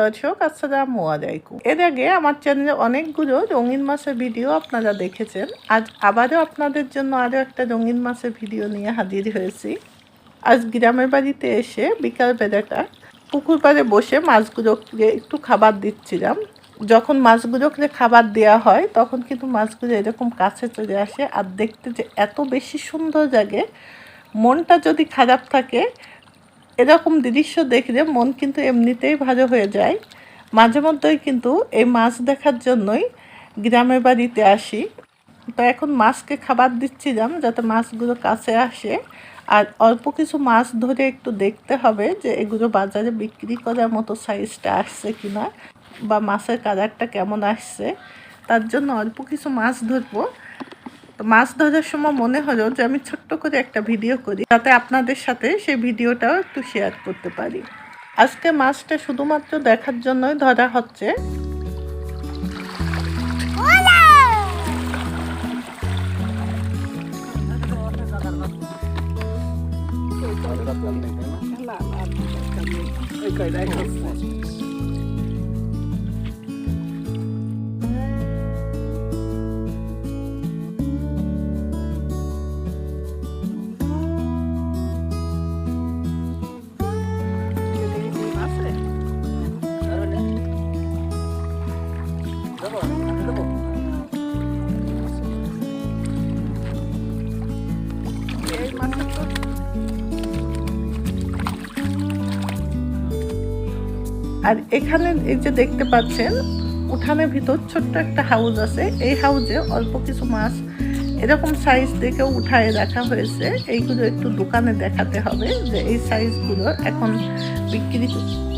দর্শক আসসালামু আলাইকুম এর আগে আমার চ্যানেলে অনেকগুলো রঙিন মাছের ভিডিও আপনারা দেখেছেন। আজ আবারও আপনাদের জন্য আরও একটা রঙিন মাছের ভিডিও নিয়ে হাজির হয়েছি। আজ গ্রামের বাড়িতে এসে বিকাল বেলাটা পুকুর পাড়ে বসে মাছগুলোকে একটু খাবার দিচ্ছিলাম। যখন মাছগুলোকে খাবার দেওয়া হয়, তখন কিন্তু মাছগুলো এরকম কাছে চলে আসে আর দেখতে যে এত বেশি সুন্দর লাগে মনটা যদি খারাপ থাকে এরকম দৃশ্য দেখলে মন কিন্তু এমনিতেই ভালো হয়ে যায়। মাঝে মধ্যেই কিন্তু এই মাছ দেখার জন্যই গ্রামে বাড়িতে আসি। তো এখন মাছকে খাবার দিচ্ছিলাম যাতে মাছগুলো কাছে আসে। আর অল্প কিছু মাছ ধরে একটু দেখতে হবে যে এগুলো বাজারে বিক্রি করার মতো সাইজটা আসছে কিনা বা মাছের কালারটা কেমন আসছে। তার জন্য অল্প কিছু মাছ ধরবো। তো মাছ ধরার সময় মনে হলো যে আমি ছোট্ট করে একটা ভিডিও করি, যাতে আপনাদের সাথে সেই ভিডিওটাও একটু শেয়ার করতে পারি। আজকে মাছটা শুধুমাত্র দেখার জন্যই ধরা হচ্ছে। এই আর এখানে এই যে দেখতে পাচ্ছেন, উঠানের ভিতর ছোট্ট একটা হাউস আছে। এই হাউজে অল্প কিছু মাছ, এরকম সাইজ দেখেও উঠায় রাখা হয়েছে। এইগুলো একটু দোকানে দেখাতে হবে যে এই সাইজগুলো এখন বিক্রি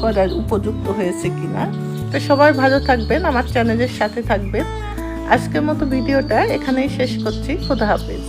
করার উপযুক্ত হয়েছে কিনা। তো সবাই ভালো থাকবেন, আমার চ্যানেলের সাথে থাকবেন। আজকের মতো ভিডিওটা এখানেই শেষ করছি, খোদা হাফেজ।